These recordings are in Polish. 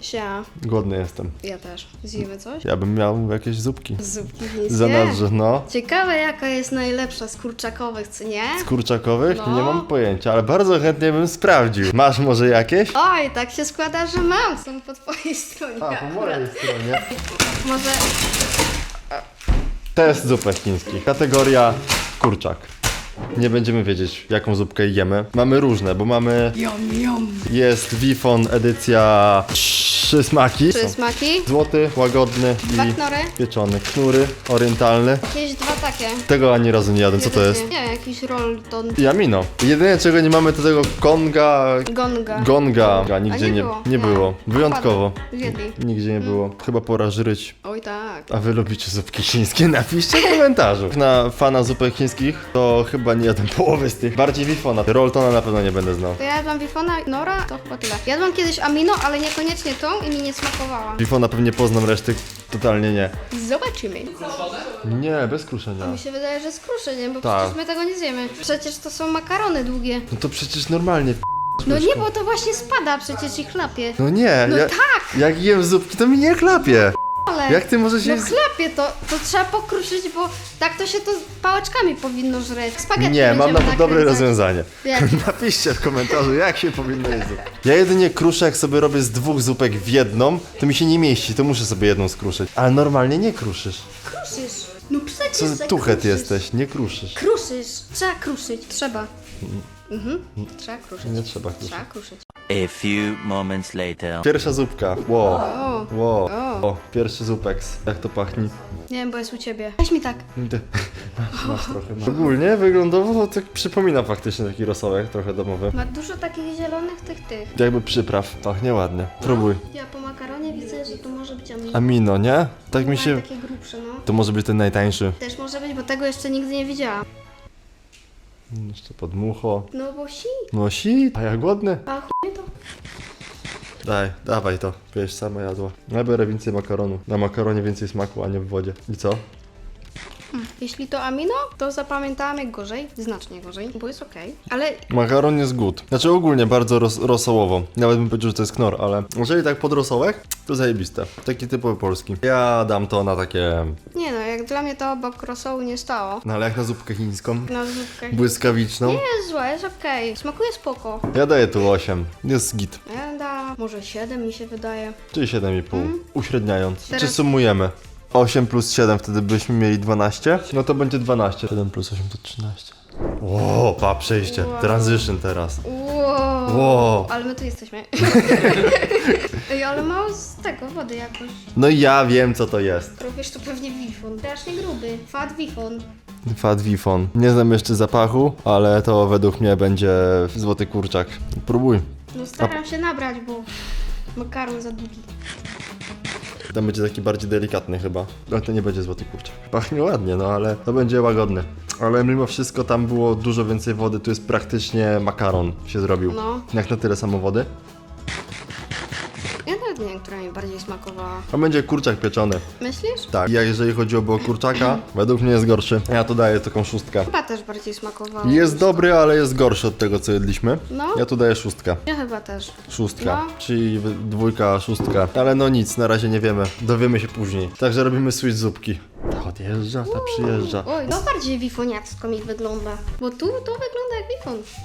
Sia, głodny jestem. ja też. Zjemy coś? Ja bym miał jakieś zupki. Zupki chińskie. Zanadrze, no. Ciekawe jaka jest najlepsza z kurczakowych, co nie? Z kurczakowych? No. Nie mam pojęcia, ale bardzo chętnie bym sprawdził. Masz może jakieś? Oj, tak się składa, że mam. Są po twojej stronie. akurat. stronie. Może Test zupek chińskich. Kategoria kurczak. Nie będziemy wiedzieć, jaką zupkę jemy. Mamy różne, bo mamy... Yum, yum. Jest Wifon edycja trzy smaki. Trzy smaki, Złoty, łagodny dwa i knory, pieczony. Knury, orientalny. jakieś dwa takie. Tego ani razu nie jadłem. Co to jest? Nie, jakiś rolton. Jamino. Jedyne czego nie mamy to tego konga... Gonga. Gonga. A Nigdzie nie nie, było. nie Nie. było. Wyjątkowo. Zjedli. Nigdzie nie było. Chyba pora żryć. Oj tak. A wy lubicie zupki chińskie? Napiszcie w komentarzu. Na fana zupek chińskich to chyba nie jadłem połowy z tych. Bardziej Wifona. Roltona na pewno nie będę znał. To ja jadłam Wifona, Nora, to chyba tyle. Jadłam kiedyś Amino, ale niekoniecznie tą i mi nie smakowała. Wifona pewnie poznam, reszty totalnie nie. Zobaczymy. Nie, bez kruszenia. Mi się wydaje, że z kruszeniem, bo Tak. przecież my tego nie zjemy. Przecież to są makarony długie. No to przecież normalnie. No nie, bo to właśnie spada przecież i chlapie. No nie, No ja, tak, jak jem zupki, to mi nie chlapie. Ale... Jak ty możesz No jeść... chlapie to, to trzeba pokruszyć, bo tak to się to pałeczkami powinno żreć. Spaghetti Nie, mam będziemy na to dobre nakręcać. rozwiązanie. Jakie? Napiszcie w komentarzu, jak się powinno jeść. Ja jedynie kruszę, jak sobie robię z dwóch zupek w jedną, to mi się nie mieści, to muszę sobie jedną skruszyć. Ale normalnie nie kruszysz. Kruszysz. No przecież Co za tuchet kruszysz. jesteś, nie kruszysz. Kruszysz. Trzeba kruszyć. Trzeba. Mhm. Trzeba kruszyć. Nie trzeba kruszyć. Trzeba kruszyć. A few moments later. Pierwsza zupka. Wow. O, Wow. O. O, pierwszy zupeks. Jak to pachnie? nie wiem, bo jest u ciebie. Weź mi tak. Masz, masz trochę. Masz. Ogólnie wyglądowo to tak przypomina faktycznie taki rosołek, trochę domowy. Ma dużo takich zielonych tych tych. Jakby przypraw. Pachnie ładnie. Próbuj. Ja po makaronie widzę, że to może być amino. Amino, nie? Tak mi się... Takie grubsze, no. To może być ten najtańszy. Też może być, bo tego jeszcze nigdy nie widziałam. Jeszcze podmucho. No bo si. No si, a ja głodny. A chuj to. Daj, dawaj to. Wiesz, sama jadła. Ja biorę więcej makaronu. Na makaronie więcej smaku, a nie w wodzie. I co? Jeśli to amino, to zapamiętamy gorzej, znacznie gorzej, bo jest okej. Ale Makaron jest good. Znaczy ogólnie bardzo ros rosołowo. Nawet bym powiedział, że to jest knor, ale jeżeli tak pod rosołek, to zajebiste. Taki typowy polski. Ja dam to na takie... nie no, jak dla mnie to obok rosołu nie stało. No ale jak na zupkę chińską, Na zupkę. błyskawiczną, Nie jest zła, jest okej. Smakuje spoko. ja daję tu 8. Jest git. Ja da może 7 mi się wydaje. Czyli 7,5. Uśredniając. Teraz- Czy sumujemy? 8 plus 7, wtedy byśmy mieli 12. No to będzie 12. 7 plus 8 to 13. O, pa, przejście. Wow. Transition teraz. Wow. Wow. Ale my tu jesteśmy. Ej, ale mało z tego wody jakoś. No i ja wiem co to jest. Robisz to pewnie wifon. Strasznie gruby. Fat wifon. Fat Wifon. Nie znam jeszcze zapachu, ale to według mnie będzie złoty kurczak. Próbuj. No staram się nabrać, bo makaron za długi. Ten będzie taki bardziej delikatny chyba. Ale to nie będzie złoty kurczak. Pachnie ładnie, no ale to będzie łagodny. Ale mimo wszystko tam było dużo więcej wody, tu jest praktycznie makaron się zrobił. No. Jak na tyle samo wody. Która mi bardziej smakowała. To będzie kurczak pieczony. Myślisz? Tak. Ja jeżeli chodzi o kurczaka, według mnie jest gorszy. Ja tu daję taką szóstkę. Chyba też bardziej smakowała. Jest dobry, ale jest gorszy od tego co jedliśmy. No. Ja tu daję szóstkę. Ja chyba też. Szóstka, No. czyli wy- dwójka, szóstka. Ale no nic, na razie nie wiemy. Dowiemy się później. Także robimy switch zupki. Ta odjeżdża, ta przyjeżdża. Oj, no bardziej wifoniacko mi wygląda. Bo tu to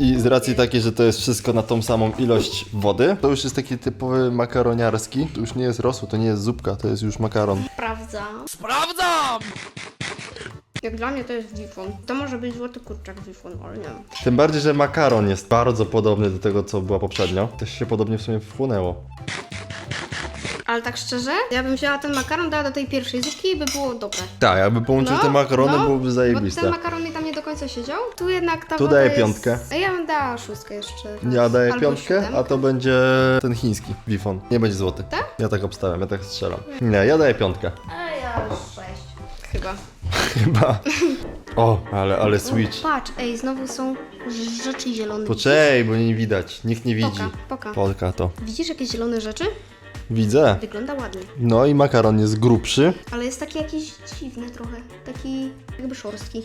I z racji takiej, że to jest wszystko na tą samą ilość wody, to już jest taki typowy makaroniarski. To już nie jest rosół, to nie jest zupka, to jest już makaron. Sprawdzam. Sprawdzam! Jak dla mnie to jest wifon. To może być złoty kurczak wifon, ale nie wiem. Tym bardziej, że makaron jest bardzo podobny do tego, co było poprzednio. Też się podobnie w sumie wchłonęło. Ale tak szczerze, ja bym wzięła ten makaron, dała do tej pierwszej zupki i by było dobre. Tak, jakby połączyć te makarony, byłoby Bo ten zajebiste. makaron tam nie do końca siedział. Tu jednak ta Tu woda daję jest... piątkę. A ja bym dała szóstkę jeszcze. Ja daję Albo piątkę, a siódemkę. to będzie ten chiński wifon. Nie będzie złoty. Tak? Ja tak obstawiam, ja tak strzelam. Nie, ja daję piątkę. A ja sześć. Chyba. Chyba. O, ale, ale switch. O, patrz, ej, znowu są rzeczy zielone. Poczej, bo nie widać. Nikt nie widzi. Poka, poka. Polka to. Widzisz jakieś zielone rzeczy? Widzę. Wygląda ładnie. No i makaron jest grubszy. Ale jest taki jakiś dziwny trochę. Taki jakby szorstki.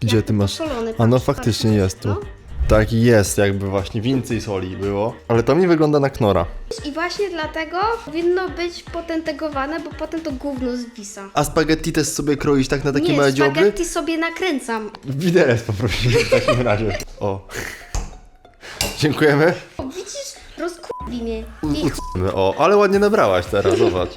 Gdzie ty masz? Solony, A no patrz, faktycznie patrz, jest tu. No. Tak jest, jakby właśnie więcej soli było. Ale to mi wygląda na knora. I właśnie dlatego powinno być potentegowane, bo potem to gówno zwisa. A spaghetti też sobie kroisz tak na takie Nie, małe dzioby? spaghetti sobie nakręcam. Widelec poprosimy w takim razie. O. Dziękujemy. O, widzisz? Rozkurwi mnie. I O, ale ładnie nabrałaś teraz, zobacz.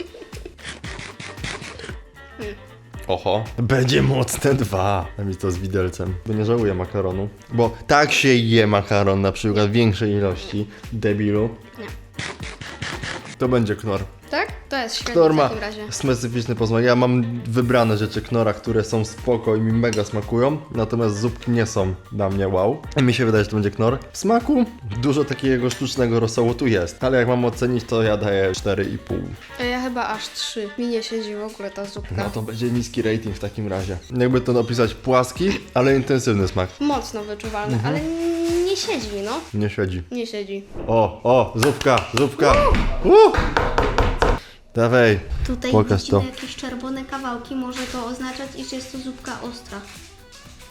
Oho. Będzie mocne dwa. A mi to z widelcem. Bo nie żałuję makaronu. Bo tak się je makaron na przykład w większej ilości. Debilu. Nie. To będzie knor. Tak? To jest świetnie Knor w ma takim razie. specyficzny posmak. Ja mam wybrane rzeczy knora, które są spoko i mi mega smakują, natomiast zupki nie są dla mnie wow. I mi się wydaje, że to będzie knor. W smaku dużo takiego sztucznego rosołu tu jest, ale jak mam ocenić, to ja daję 4,5. A Ja chyba aż trzy. Mi nie siedzi w ogóle ta zupka. No to będzie niski rating w takim razie. Jakby to napisać płaski, ale intensywny smak. Mocno wyczuwalny, Mhm. ale nie siedzi mi, no. Nie siedzi. Nie siedzi. O, o, zupka, zupka. Uh! Dawaj. Tutaj Pokaż to. jakieś czerwone kawałki, może to oznaczać, iż jest to zupka ostra.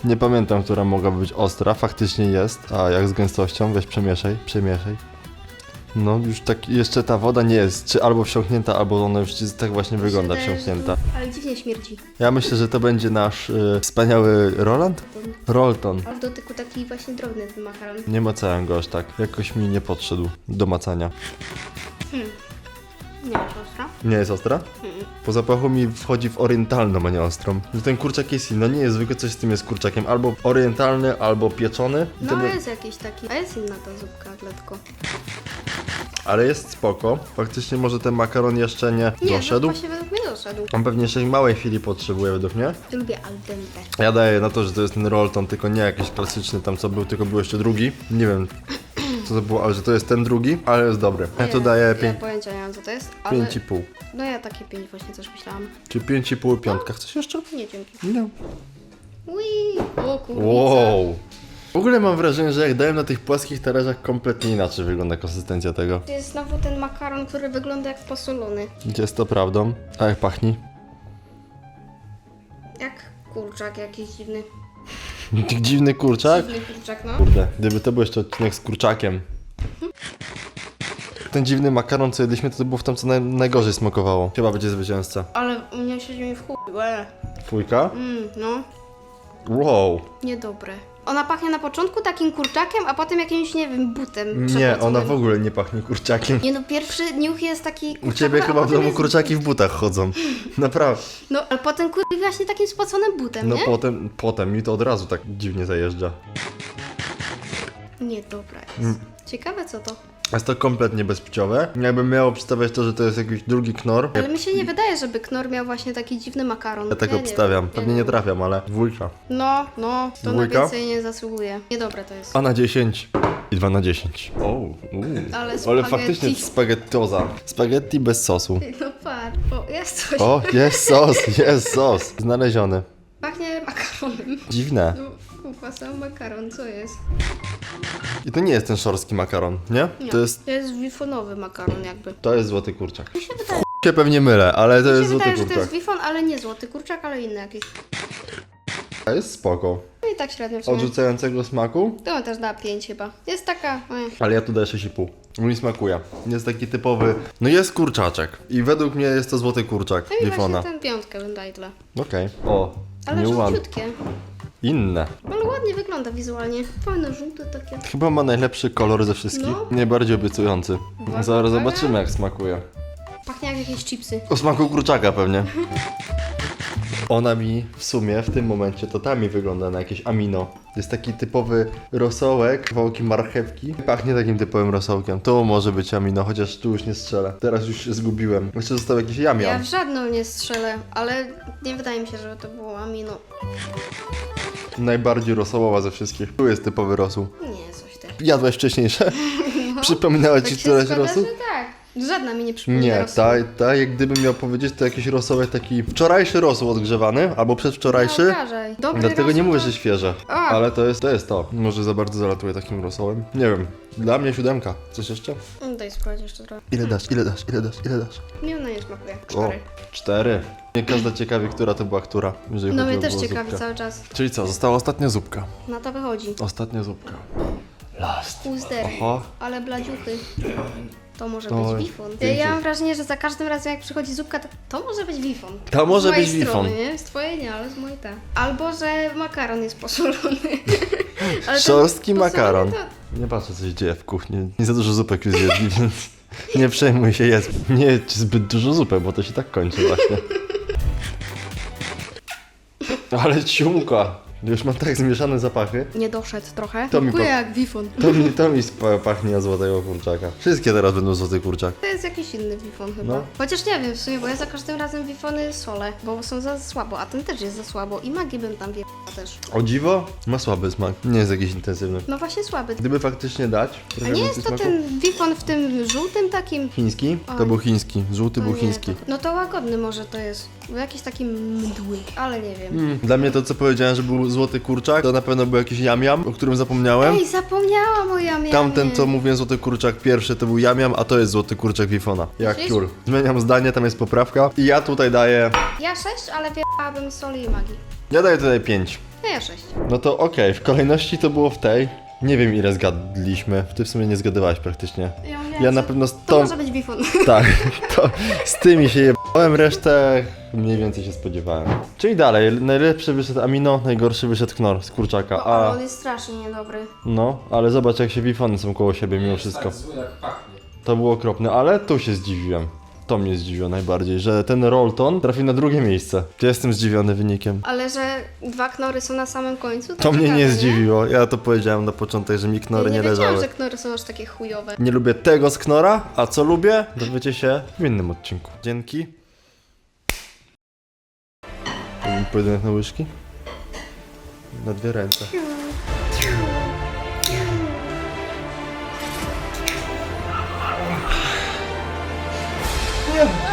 Nie pamiętam, która mogłaby być ostra. Faktycznie jest. A jak z gęstością? Weź przemieszaj, przemieszaj. No już tak, jeszcze ta woda nie jest, czy albo wsiąknięta, albo ona już jest- tak właśnie wygląda że wsiąknięta. Ale dziwnie śmierdzi. Ja myślę, że to będzie nasz y, wspaniały Roland? Rolton. A w dotyku taki właśnie drobny ten makaron. Nie macałem go aż tak. Jakoś mi nie podszedł do macania. Nie masz ostra? Nie jest ostra? Po zapachu mi wchodzi w orientalną, a nie ostrą. Że ten kurczak jest inny. No nie jest zwykle coś z tym jest kurczakiem. Albo orientalny, albo pieczony. I to No by- jest jakiś taki, a jest inna ta zupka, dlatego. Ale jest spoko. Faktycznie może ten makaron jeszcze nie, Nie, doszedł. no właśnie według mnie doszedł. On pewnie jeszcze małej chwili potrzebuje według mnie. Lubię al dente. Ja daję na to, że to jest ten Rolton, tylko nie jakiś klasyczny tam co był, tylko był jeszcze drugi. Nie wiem co to było, ale że to jest ten drugi, ale jest dobry. Ja to daję Ja 5,5. pojęcia nie mam co to jest, ale... 5,5. No ja takie 5 właśnie coś myślałam. Czy 5,5 piątka. Chcesz jeszcze? Nie, dzięki. Nie. Ui, o kurwa. Wow. W ogóle mam wrażenie, że jak dałem na tych płaskich talerzach, kompletnie inaczej wygląda konsystencja tego. To jest znowu ten makaron, który wygląda jak posolony. Jest to prawdą. A jak pachni? Jak kurczak jakiś dziwny. Dziwny kurczak? Dziwny kurczak, no. Kurde, gdyby to był jeszcze odcinek z kurczakiem. Ten dziwny makaron, co jedliśmy, to, było w tam, co naj, najgorzej smakowało. Chyba będzie zwycięzca. Ale u mnie siedzi mi w chuj. Łe. Twójka? Mm, no. Wow. Niedobre. Ona pachnie na początku takim kurczakiem, a potem jakimś, nie wiem, butem Nie, ona w ogóle nie pachnie kurczakiem. Nie no, pierwszy niuch jest taki U ciebie a chyba w potem domu jest kurczaki w butach chodzą. Naprawdę. No, ale potem kurwa właśnie takim spoconym butem, No nie? potem, potem mi to od razu tak dziwnie zajeżdża. Nie, dobra jest. Mm. Ciekawe co to. Jest to kompletnie bezpłciowe. Jakbym miał przedstawiać to, że to jest jakiś drugi knor, Ale mi się nie wydaje, żeby Knor miał właśnie taki dziwny makaron. ja tak nie obstawiam. wiem, Pewnie nie trafiam, ale dwójka. No, no, to Dwójka? na więcej nie zasługuje. Niedobre to jest. 2 na 10 i 2 na 10. O, uu. Ale Ale spaghetti. faktycznie spaghettoza. Spaghetti bez sosu. No patrz, o, jest coś. O, jest sos, jest sos. Znaleziony. Pachnie makaronem. Dziwne. No, sam makaron, co jest? I to nie jest ten szorski makaron, nie? Nie, To jest, to jest wifonowy makaron jakby. to jest złoty kurczak. Mi się wydaje, się pewnie mylę, ale to mi jest się złoty wydaje że to kurczak. jest wifon, ale nie złoty kurczak, ale inny jakiś. A jest spoko. No i tak średnio w sumie. Odrzucającego smaku, To też da 5 chyba. Jest taka... eh. ale ja tu daję 6,5. Mi smakuje. Jest taki typowy, no jest kurczaczek. I według mnie jest to złoty kurczak No i Wifona. właśnie ten piątkę bym dała tyle. Okej. O, Ale nie ładne. żółciutkie. Inne. Ale ładnie wygląda wizualnie. Fajne, żółte takie. Chyba ma najlepszy kolor ze wszystkich. No. Najbardziej obiecujący. Uwaga, Zaraz uwaga. zobaczymy jak smakuje. Pachnie jak jakieś chipsy. O smaku kurczaka pewnie. Ona mi w sumie w tym momencie to ta mi wygląda na jakieś amino. Jest taki typowy rosołek, kawałki marchewki. Pachnie takim typowym rosołkiem. To może być amino, chociaż tu już nie strzelę. Teraz już się zgubiłem. Jeszcze został jakiś Ja jamian. w żadną nie strzelę, ale nie wydaje mi się, żeby to było amino. Najbardziej rosołowa ze wszystkich. Tu jest typowy rosół. Nie, coś tak. Jadłeś wcześniejsze? Przypominała ci Tak któraś rosół? że tak. Żadna mi nie przypomina Nie, rosołu. ta, ta, jak gdybym miał powiedzieć, to jakiś rosołek taki wczorajszy rosół odgrzewany, albo przedwczorajszy. Obrażaj. Dobry Dlatego nie rosół mówię, to- że świeże. A. Ale to jest, to jest to. Może za bardzo zalatuje takim rosołem. Nie wiem. Dla mnie siódemka. Coś jeszcze? Mm, Daj spróbować jeszcze trochę. Ile dasz, ile dasz, ile dasz, ile dasz? Mi ona nie smakuje. Cztery. Cztery. Nie każda ciekawi, która to była która. Jeżeli No chodzi mnie o też było ciekawi zupkę. cały czas. Czyli co, została ostatnia zupka. Na to wychodzi. Ostatnia zupka. Last. Uzdery. Oho. Ale bladziuchy. To może Oj, być wifon. Ja mam wrażenie, że za każdym razem jak przychodzi zupka, to, to może być wifon. To może z mojej być strony, wifon. nie? Z twojej nie, ale z mojej tak. Albo, że makaron jest posolony. Ale ten Szorstki makaron. To... Nie patrzę, co się dzieje w kuchni. Nie za dużo zupek już zjedli, więc nie przejmuj się, jest. Nie zbyt dużo zupy, bo to się tak kończy właśnie. Ale ciumka. Już mam tak zmieszane zapachy. Nie doszedł trochę. To mi Smakuje po- jak wifon. To mi, to mi spa- pachnie od złotego kurczaka. Wszystkie teraz będą złoty kurczak. To jest jakiś inny wifon chyba. No. Chociaż nie wiem w sumie, bo ja za każdym razem wifony solę, bo są za słabo, a ten też jest za słabo i magii bym tam wjechała też. O dziwo, ma słaby smak. Nie jest jakiś intensywny. No właśnie słaby. Gdyby faktycznie dać A trochę nie więcej jest to smaku- ten wifon w tym żółtym takim? Chiński? To Oj. był chiński. Żółty był nie, chiński. To, no to łagodny może to jest. Bo jakiś taki mdły, ale nie wiem. Mm. Dla mnie to, co powiedziałem, że był złoty kurczak, to na pewno był jakiś jamiam, o którym zapomniałem. Ej, zapomniałam o jamie. Tamten, co mówiłem, złoty kurczak pierwszy, to był jamiam, a to jest złoty kurczak Wifona. Jak Myślisz? ciur. Zmieniam zdanie, tam jest poprawka. I ja tutaj daję... Ja sześć, ale wjechałabym soli i magii. Ja daję tutaj 5. No ja sześć. No to okej, w kolejności to było w tej. Nie wiem ile zgadliśmy. Ty w sumie nie zgadywałeś praktycznie. Ja, Ja na pewno z To tą... może być wifon. Tak, to z tymi się jebałem, resztę mniej więcej się spodziewałem. Czyli dalej, najlepszy wyszedł Amino, najgorszy wyszedł Knor z kurczaka. O, ale A, on jest strasznie niedobry. no, ale zobacz jak się Wifony są koło siebie mimo wszystko. Tak zły jak pachnie. To było okropne, ale tu się zdziwiłem. To mnie zdziwiło najbardziej, że ten Rolton trafił na drugie miejsce. Ja jestem zdziwiony wynikiem. Ale że dwa knory są na samym końcu? To mnie ciekawe, nie zdziwiło. Ja to powiedziałem na początek, że mi knory Ja nie, nie wiedziałam, leżały. że knory są aż takie chujowe. Nie lubię tego z knora, a co lubię, dowiecie się w innym odcinku. Dzięki. Robimy Pojedynek na łyżki? Na dwie ręce. Nie.